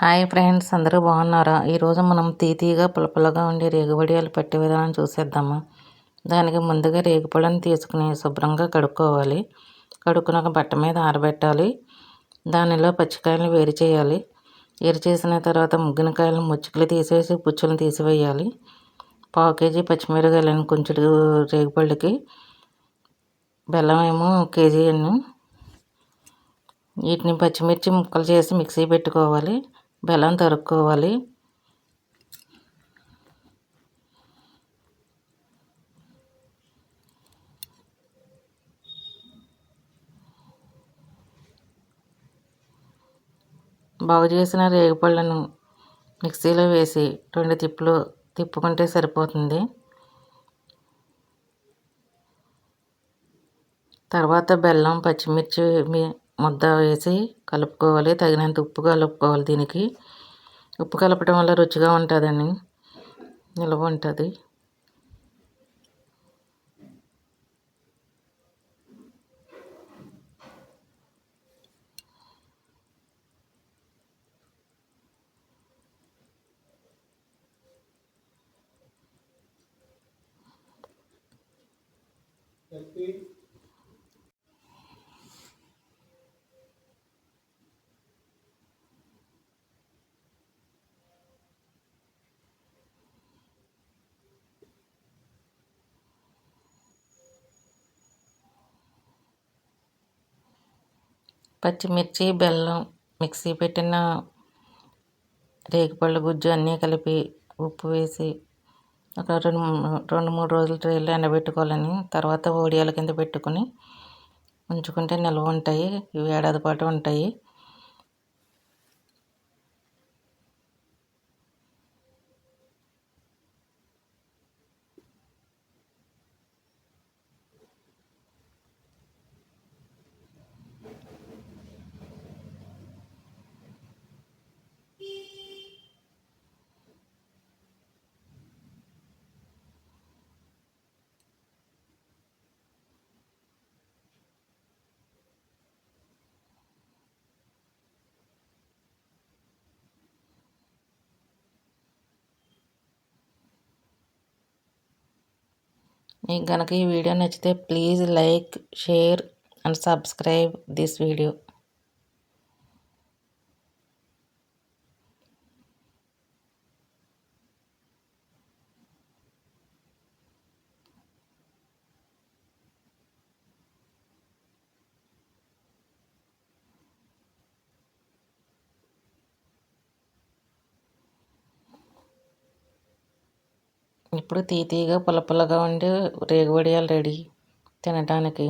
Hi friends అందరూ బాగున్నారా? ఈరోజు మనం తీతీగా పులపులగా ఉండే రేగుబడియాలు పట్టే విధానం చూసేద్దాము? దానికి ముందుగా రేగుపళ్ళని తీసుకుని శుభ్రంగా కడుక్కోవాలి. కడుక్కున్నాక బట్ట మీద ఆరబెట్టాలి. దానిలో పచ్చికాయలు వేరు చేయాలి. వేరు చేసిన తర్వాత ముగ్గిన కాయలు ముచ్చుకలు తీసేసి పుచ్చులను తీసివేయాలి. పావు కేజీ పచ్చిమిరకాయలను కొంచెం రేగుపళ్ళకి. బెల్లం ఏమో కేజీ అನ್ನು వీటిని పచ్చిమిర్చి ముక్కలు చేసి మిక్సీ పెట్టుకోవాలి. బెల్లం తరుక్కోవాలి. బాగు చేసిన రేగిపళ్ళను మిక్సీలో వేసి రెండు తిప్పులు తిప్పుకుంటే సరిపోతుంది. తర్వాత బెల్లం పచ్చిమిర్చి ముద్ద వేసి కలుపుకోవాలి. తగినంత ఉప్పు కలుపుకోవాలి దీనికి. ఉప్పు కలపడం వల్ల రుచిగా ఉంటుందని నిల్వ ఉంటుంది. పచ్చిమిర్చి బెల్లం మిక్సీ పెట్టిన రేగిపళ్ళు గుజ్జు అన్నీ కలిపి ఉప్పు వేసి ఒక రెండు రెండు మూడు రోజులు ట్రైలో ఎండబెట్టుకోవాలని తర్వాత ఓడియాల కింద పెట్టుకుని ఉంచుకుంటే నిల్వ ఉంటాయి ఇవి ఏడాది పాటు ఉంటాయి. మీకు కనుక ఈ వీడియో నచ్చితే please like share and subscribe this video. ఇప్పుడు తీతీగా పుల్ల పుల్లగా ఉండి రేగువడియాలు రెడీ తినడానికి